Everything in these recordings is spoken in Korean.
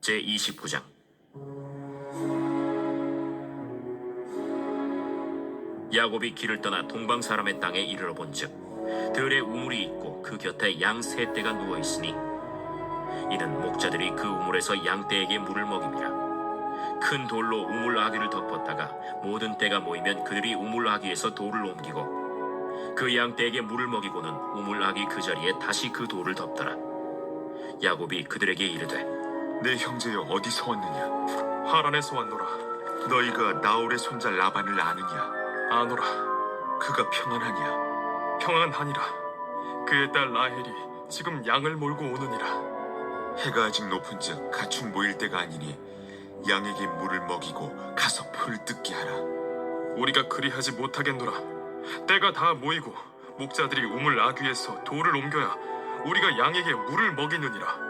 제 29장 야곱이 길을 떠나 동방 사람의 땅에 이르러 본즉 들에 우물이 있고 그 곁에 양 세 떼가 누워 있으니 이는 목자들이 그 우물에서 양 떼에게 물을 먹입니다. 큰 돌로 우물 아귀를 덮었다가 모든 떼가 모이면 그들이 우물 아귀에서 돌을 옮기고 그 양 떼에게 물을 먹이고는 우물 아귀 그 자리에 다시 그 돌을 덮더라. 야곱이 그들에게 이르되 내 형제여 어디서 왔느냐? 하란에서 왔노라 너희가 나홀의 손자 라반을 아느냐? 아노라 그가 평안하냐? 평안하니라 그의 딸 라헬이 지금 양을 몰고 오느니라 해가 아직 높은즉 가축 모일 때가 아니니 양에게 물을 먹이고 가서 풀 뜯게 하라. 우리가 그리하지 못하겠노라 때가 다 모이고 목자들이 우물 아귀에서 돌을 옮겨야 우리가 양에게 물을 먹이느니라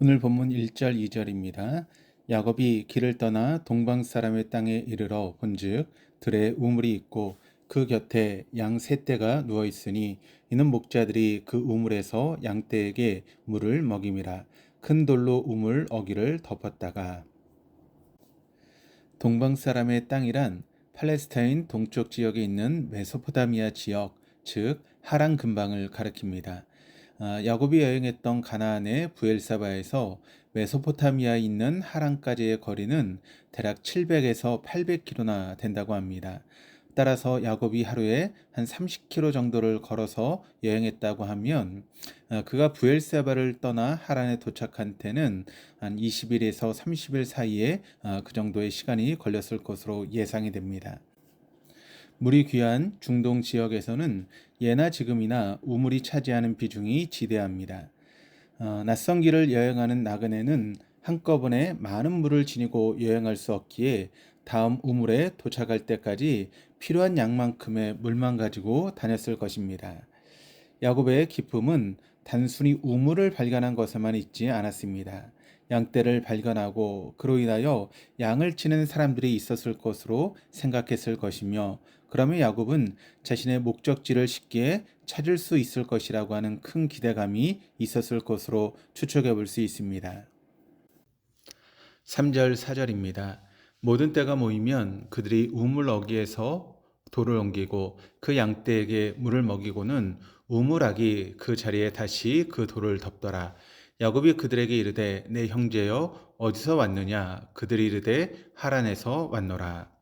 오늘 본문 1절 2절입니다. 야곱이 길을 떠나 동방 사람의 땅에 이르러 본즉 들에 우물이 있고 그 곁에 양 세 떼가 누워 있으니 이는 목자들이 그 우물에서 양 떼에게 물을 먹임이라 큰 돌로 우물 어기를 덮었다가 동방 사람의 땅이란 팔레스타인 동쪽 지역에 있는 메소포타미아 지역, 즉 하란 근방을 가리킵니다. 아, 야곱이 여행했던 가나안의 부엘사바에서 메소포타미아에 있는 하란까지의 거리는 대략 700에서 800km나 된다고 합니다. 따라서 야곱이 하루에 한 30km 정도를 걸어서 여행했다고 하면 아, 그가 부엘사바를 떠나 하란에 도착한 때는 한 20일에서 30일 사이에 아, 그 정도의 시간이 걸렸을 것으로 예상이 됩니다. 물이 귀한 중동 지역에서는 예나 지금이나 우물이 차지하는 비중이 지대합니다. 어, 낯선 길을 여행하는 나그네는 한꺼번에 많은 물을 지니고 여행할 수 없기에 다음 우물에 도착할 때까지 필요한 양만큼의 물만 가지고 다녔을 것입니다. 야곱의 기쁨은 단순히 우물을 발견한 것에만 있지 않았습니다. 양떼를 발견하고 그로 인하여 양을 치는 사람들이 있었을 것으로 생각했을 것이며 그러면 야곱은 자신의 목적지를 쉽게 찾을 수 있을 것이라고 하는 큰 기대감이 있었을 것으로 추측해 볼 수 있습니다. 3절 4절입니다. 모든 때가 모이면 그들이 우물 어기에서 돌을 옮기고 그 양떼에게 물을 먹이고는 우물악이 그 자리에 다시 그 돌을 덮더라. 야곱이 그들에게 이르되 내 형제여 어디서 왔느냐 그들이 이르되 하란에서 왔노라.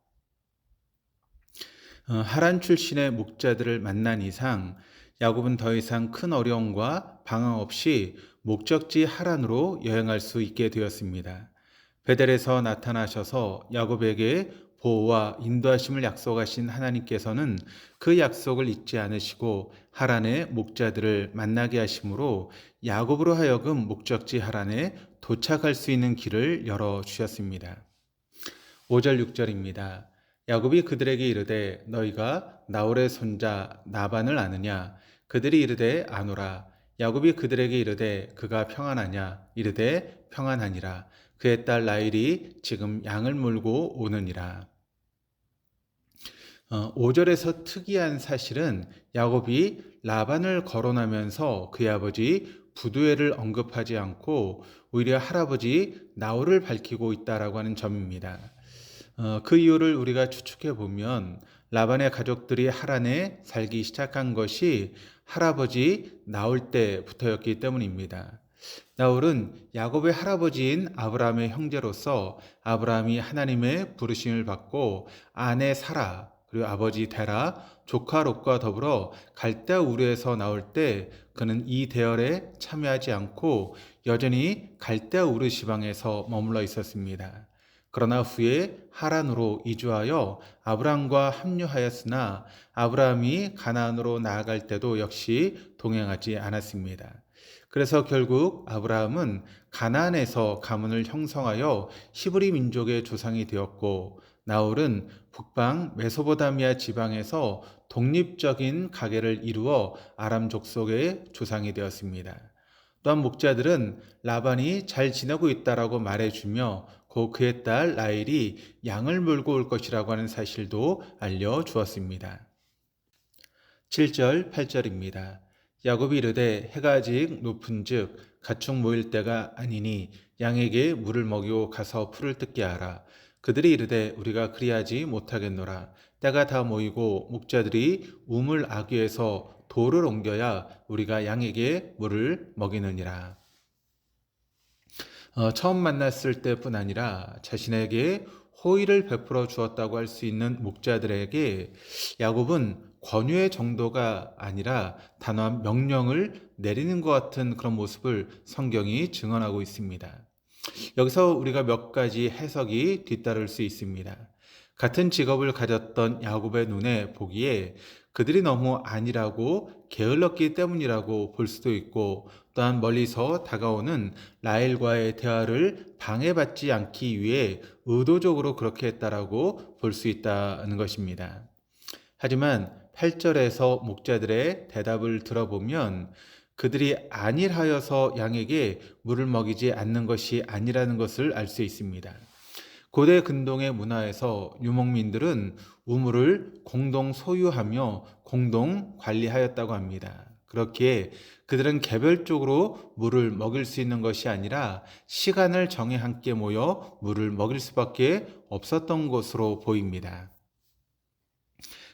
어, 하란 출신의 목자들을 만난 이상 야곱은 더 이상 큰 어려움과 방황 없이 목적지 하란으로 여행할 수 있게 되었습니다. 베델에서 나타나셔서 야곱에게 보호와 인도하심을 약속하신 하나님께서는 그 약속을 잊지 않으시고 하란의 목자들을 만나게 하심으로 야곱으로 하여금 목적지 하란에 도착할 수 있는 길을 열어 주셨습니다. 5절 6절입니다. 야곱이 그들에게 이르되 너희가 나홀의 손자 나반을 아느냐 그들이 이르되 아노라 야곱이 그들에게 이르되 그가 평안하냐 이르되 평안하니라 그의 딸 라일이 지금 양을 물고 오느니라. 어, 5절에서 특이한 사실은 야곱이 라반을 거론하면서 그의 아버지 부두엘을 언급하지 않고 오히려 할아버지 나홀을 밝히고 있다라고 하는 점입니다. 어, 그 이유를 우리가 추측해 보면 라반의 가족들이 하란에 살기 시작한 것이 할아버지 나올 때부터였기 때문입니다. 나홀은 야곱의 할아버지인 아브라함의 형제로서 아브라함이 하나님의 부르심을 받고 아내 사라 그리고 아버지 데라 조카 롯과 더불어 갈대아 우르에서 나올 때 그는 이 대열에 참여하지 않고 여전히 갈대아 우르 지방에서 머물러 있었습니다. 그러나 후에 하란으로 이주하여 아브라함과 합류하였으나 아브라함이 가나안으로 나아갈 때도 역시 동행하지 않았습니다. 그래서 결국 아브라함은 가나안에서 가문을 형성하여 히브리 민족의 조상이 되었고 나홀은 북방 메소포타미아 지방에서 독립적인 가계를 이루어 아람 족속의 조상이 되었습니다. 또한 목자들은 라반이 잘 지내고 있다라고 말해주며 고 그의 딸 라일이 양을 물고 올 것이라고 하는 사실도 알려주었습니다. 7절, 8절입니다. 야곱이 이르되 해가 아직 높은즉 가축 모일 때가 아니니 양에게 물을 먹이고 가서 풀을 뜯게 하라. 그들이 이르되 우리가 그리하지 못하겠노라. 때가 다 모이고 목자들이 우물 아귀에서 돌을 옮겨야 우리가 양에게 물을 먹이느니라. 어, 처음 만났을 때뿐 아니라 자신에게 호의를 베풀어 주었다고 할 수 있는 목자들에게 야곱은 권유의 정도가 아니라 단호한 명령을 내리는 것 같은 그런 모습을 성경이 증언하고 있습니다. 여기서 우리가 몇 가지 해석이 뒤따를 수 있습니다. 같은 직업을 가졌던 야곱의 눈에 보기에 그들이 너무 아니라고 게을렀기 때문이라고 볼 수도 있고 또한 멀리서 다가오는 라헬과의 대화를 방해받지 않기 위해 의도적으로 그렇게 했다라고 볼 수 있다는 것입니다. 하지만 8절에서 목자들의 대답을 들어보면 그들이 안일하여서 양에게 물을 먹이지 않는 것이 아니라는 것을 알 수 있습니다. 고대 근동의 문화에서 유목민들은 우물을 공동 소유하며 공동 관리하였다고 합니다. 그렇기에 그들은 개별적으로 물을 먹일 수 있는 것이 아니라 시간을 정해 함께 모여 물을 먹일 수밖에 없었던 것으로 보입니다.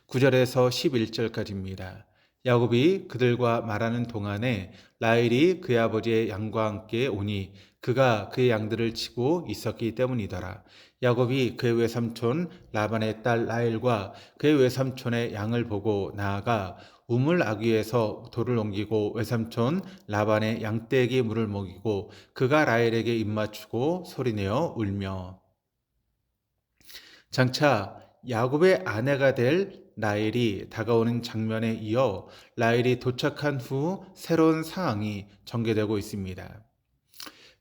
9절에서 11절까지입니다. 야곱이 그들과 말하는 동안에 라헬이 그의 아버지의 양과 함께 오니 그가 그의 양들을 치고 있었기 때문이더라. 야곱이 그의 외삼촌 라반의 딸 라헬과 그의 외삼촌의 양을 보고 나아가 우물 아귀에서 돌을 옮기고 외삼촌 라반의 양떼에게 물을 먹이고 그가 라헬에게 입맞추고 소리내어 울며 장차 야곱의 아내가 될 라헬이 다가오는 장면에 이어 라헬이 도착한 후 새로운 상황이 전개되고 있습니다.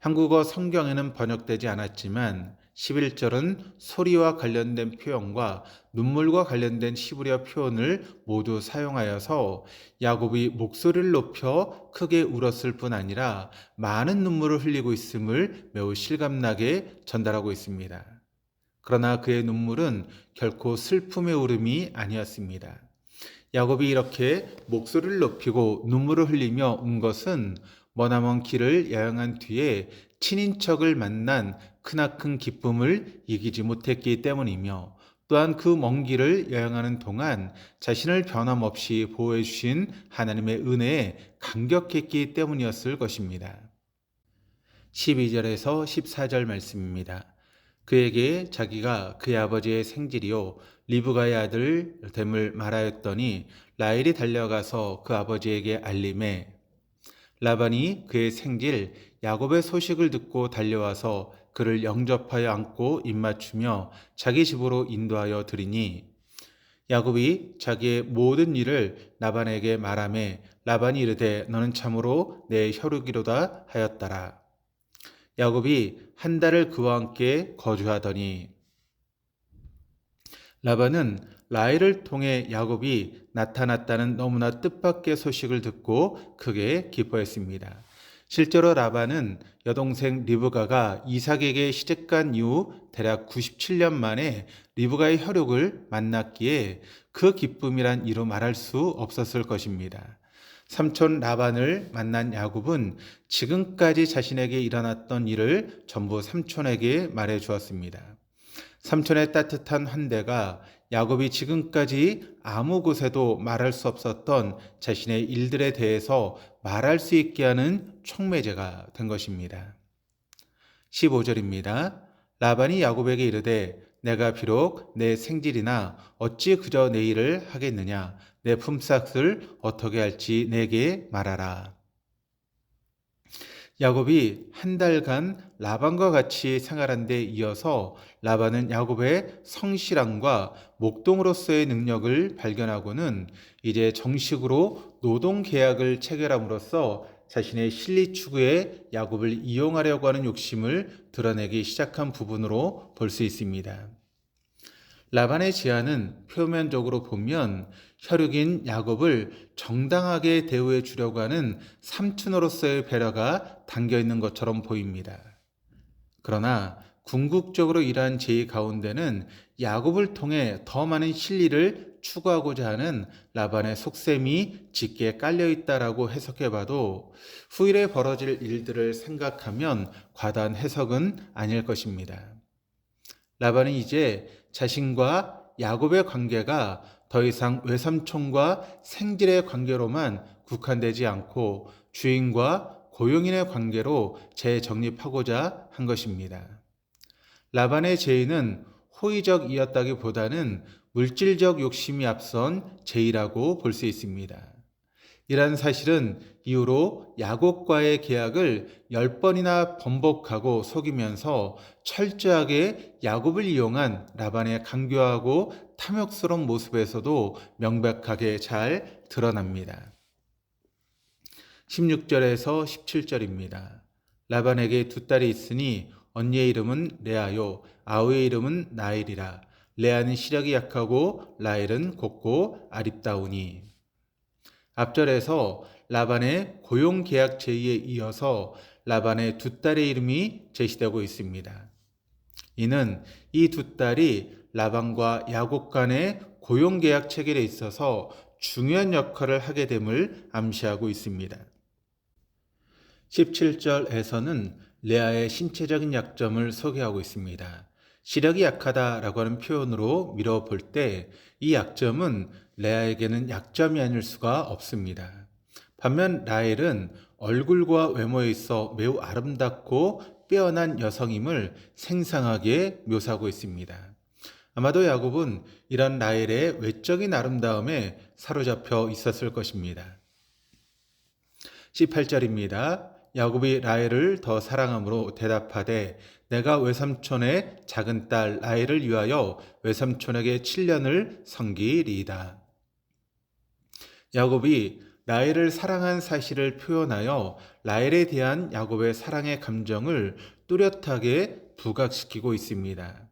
한국어 성경에는 번역되지 않았지만 11절은 소리와 관련된 표현과 눈물과 관련된 히브리어 표현을 모두 사용하여서 야곱이 목소리를 높여 크게 울었을 뿐 아니라 많은 눈물을 흘리고 있음을 매우 실감나게 전달하고 있습니다. 그러나 그의 눈물은 결코 슬픔의 울음이 아니었습니다. 야곱이 이렇게 목소리를 높이고 눈물을 흘리며 운 것은 머나먼 길을 여행한 뒤에 친인척을 만난 크나큰 기쁨을 이기지 못했기 때문이며 또한 그 먼 길을 여행하는 동안 자신을 변함없이 보호해 주신 하나님의 은혜에 감격했기 때문이었을 것입니다. 12절에서 14절 말씀입니다. 그에게 자기가 그의 아버지의 생질이요 리브가의 아들 됨을 말하였더니 라헬이 달려가서 그 아버지에게 알림해 라반이 그의 생질 야곱의 소식을 듣고 달려와서 그를 영접하여 안고 입맞추며 자기 집으로 인도하여 드리니 야곱이 자기의 모든 일을 라반에게 말하매 라반이 이르되 너는 참으로 내 혈육이로다 하였더라. 야곱이 한 달을 그와 함께 거주하더니 라반은 라헬을 통해 야곱이 나타났다는 너무나 뜻밖의 소식을 듣고 크게 기뻐했습니다. 실제로 라반은 여동생 리브가가 이삭에게 시집간 이후 대략 97년 만에 리브가의 혈육을 만났기에 그 기쁨이란 이루 말할 수 없었을 것입니다. 삼촌 라반을 만난 야곱은 지금까지 자신에게 일어났던 일을 전부 삼촌에게 말해 주었습니다. 삼촌의 따뜻한 환대가 야곱이 지금까지 아무 곳에도 말할 수 없었던 자신의 일들에 대해서 말할 수 있게 하는 촉매제가 된 것입니다. 15절입니다. 라반이 야곱에게 이르되 내가 비록 내 생질이나 어찌 그저 내 일을 하겠느냐 내 품삯을 어떻게 할지 내게 말하라. 야곱이 한 달간 라반과 같이 생활한 데 이어서 라반은 야곱의 성실함과 목동으로서의 능력을 발견하고는 이제 정식으로 노동 계약을 체결함으로써 자신의 실리 추구에 야곱을 이용하려고 하는 욕심을 드러내기 시작한 부분으로 볼 수 있습니다. 라반의 제안은 표면적으로 보면 혈육인 야곱을 정당하게 대우해 주려고 하는 삼촌으로서의 배려가 담겨 있는 것처럼 보입니다. 그러나 궁극적으로 이러한 제의 가운데는 야곱을 통해 더 많은 실리를 추구하고자 하는 라반의 속셈이 짙게 깔려 있다라고 해석해 봐도 후일에 벌어질 일들을 생각하면 과다한 해석은 아닐 것입니다. 라반은 이제 자신과 야곱의 관계가 더 이상 외삼촌과 생질의 관계로만 국한되지 않고 주인과 고용인의 관계로 재정립하고자 한 것입니다. 라반의 제의는 호의적이었다기보다는 물질적 욕심이 앞선 제의라고 볼 수 있습니다. 이란 사실은 이후로 야곱과의 계약을 열 번이나 번복하고 속이면서 철저하게 야곱을 이용한 라반의 강교하고 탐욕스러운 모습에서도 명백하게 잘 드러납니다. 16절에서 17절입니다. 라반에게 두 딸이 있으니 언니의 이름은 레아요, 아우의 이름은 나일이라. 레아는 시력이 약하고 라헬은 곱고 아립다우니. 앞절에서 라반의 고용 계약 제의에 이어서 라반의 두 딸의 이름이 제시되고 있습니다. 이는 이 두 딸이 라반과 야곱 간의 고용 계약 체결에 있어서 중요한 역할을 하게 됨을 암시하고 있습니다. 17절에서는 레아의 신체적인 약점을 소개하고 있습니다. 시력이 약하다라고 하는 표현으로 밀어볼 때 이 약점은 레아에게는 약점이 아닐 수가 없습니다. 반면 라헬은 얼굴과 외모에 있어 매우 아름답고 빼어난 여성임을 생생하게 묘사하고 있습니다. 아마도 야곱은 이런 라헬의 외적인 아름다움에 사로잡혀 있었을 것입니다. 18절입니다. 야곱이 라헬을 더 사랑함으로 대답하되 내가 외삼촌의 작은 딸 라헬을 위하여 외삼촌에게 7년을 섬기리이다. 야곱이 라헬을 사랑한 사실을 표현하여 라헬에 대한 야곱의 사랑의 감정을 뚜렷하게 부각시키고 있습니다.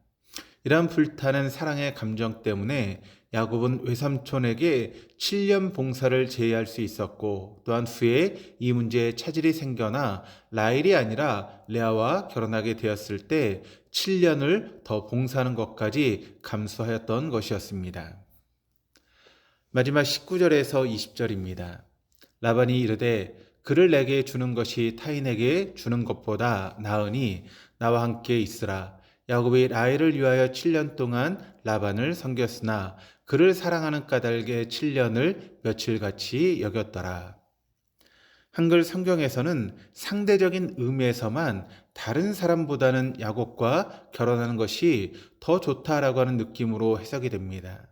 이러한 불타는 사랑의 감정 때문에 야곱은 외삼촌에게 7년 봉사를 제의할 수 있었고 또한 후에 이 문제에 차질이 생겨나 라일이 아니라 레아와 결혼하게 되었을 때 7년을 더 봉사하는 것까지 감수하였던 것이었습니다. 마지막 19절에서 20절입니다. 라반이 이르되 그를 내게 주는 것이 타인에게 주는 것보다 나으니 나와 함께 있으라. 야곱이 라헬을 위하여 7년 동안 라반을 섬겼으나 그를 사랑하는 까닭에 7년을 며칠같이 여겼더라. 한글 성경에서는 상대적인 의미에서만 다른 사람보다는 야곱과 결혼하는 것이 더 좋다라고 하는 느낌으로 해석이 됩니다.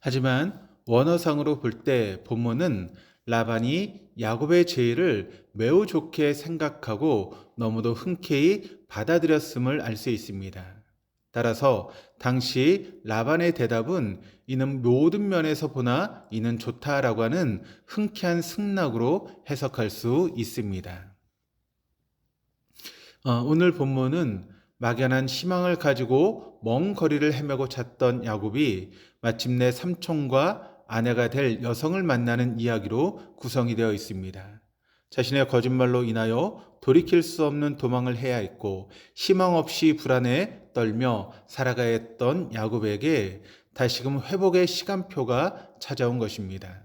하지만 원어상으로 볼 때 본문은 라반이 야곱의 제의를 매우 좋게 생각하고 너무도 흔쾌히 받아들였음을 알 수 있습니다. 따라서 당시 라반의 대답은 이는 모든 면에서 보나 이는 좋다라고 하는 흔쾌한 승낙으로 해석할 수 있습니다. 어, 오늘 본문은 막연한 희망을 가지고 먼 거리를 헤매고 찾던 야곱이 마침내 삼촌과 아내가 될 여성을 만나는 이야기로 구성이 되어 있습니다. 자신의 거짓말로 인하여 돌이킬 수 없는 도망을 해야 했고 희망 없이 불안에 떨며 살아가야 했던 야곱에게 다시금 회복의 시간표가 찾아온 것입니다.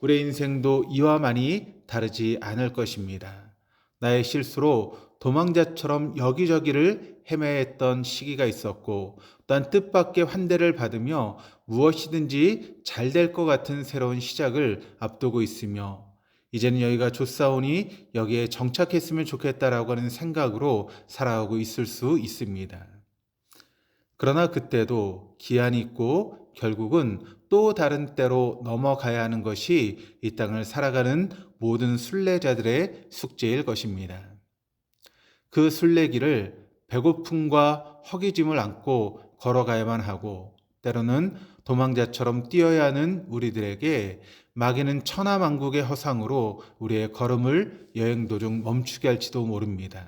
우리의 인생도 이와 많이 다르지 않을 것입니다. 나의 실수로 도망자처럼 여기저기를 헤매야 했던 시기가 있었고 또한 뜻밖의 환대를 받으며 무엇이든지 잘 될 것 같은 새로운 시작을 앞두고 있으며 이제는 여기가 좋사오니 여기에 정착했으면 좋겠다라고 하는 생각으로 살아가고 있을 수 있습니다. 그러나 그때도 기한이 있고 결국은 또 다른 때로 넘어가야 하는 것이 이 땅을 살아가는 모든 순례자들의 숙제일 것입니다. 그 순례길을 배고픔과 허기짐을 안고 걸어가야만 하고 때로는 도망자처럼 뛰어야 하는 우리들에게 마귀는 천하만국의 허상으로 우리의 걸음을 여행 도중 멈추게 할지도 모릅니다.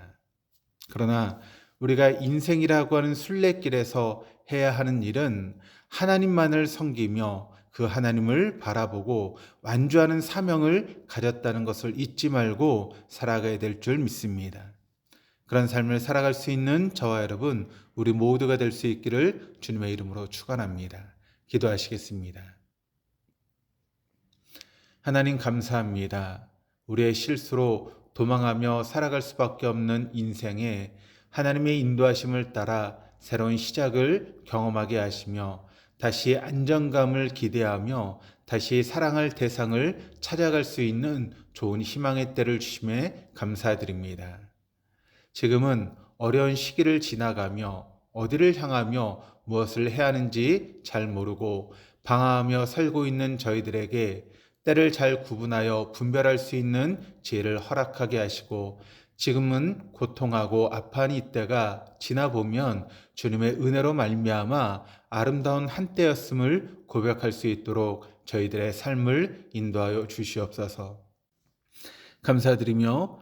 그러나 우리가 인생이라고 하는 순례길에서 해야 하는 일은 하나님만을 섬기며 그 하나님을 바라보고 완주하는 사명을 가졌다는 것을 잊지 말고 살아가야 될 줄 믿습니다. 그런 삶을 살아갈 수 있는 저와 여러분, 우리 모두가 될 수 있기를 주님의 이름으로 축원합니다. 기도하시겠습니다. 하나님 감사합니다. 우리의 실수로 도망하며 살아갈 수밖에 없는 인생에 하나님의 인도하심을 따라 새로운 시작을 경험하게 하시며 다시 안정감을 기대하며 다시 사랑할 대상을 찾아갈 수 있는 좋은 희망의 때를 주심에 감사드립니다. 지금은 어려운 시기를 지나가며 어디를 향하며 무엇을 해야 하는지 잘 모르고 방황하며 살고 있는 저희들에게 때를 잘 구분하여 분별할 수 있는 지혜를 허락하게 하시고 지금은 고통하고 아파하는 이때가 지나 보면 주님의 은혜로 말미암아 아름다운 한때였음을 고백할 수 있도록 저희들의 삶을 인도하여 주시옵소서. 감사드리며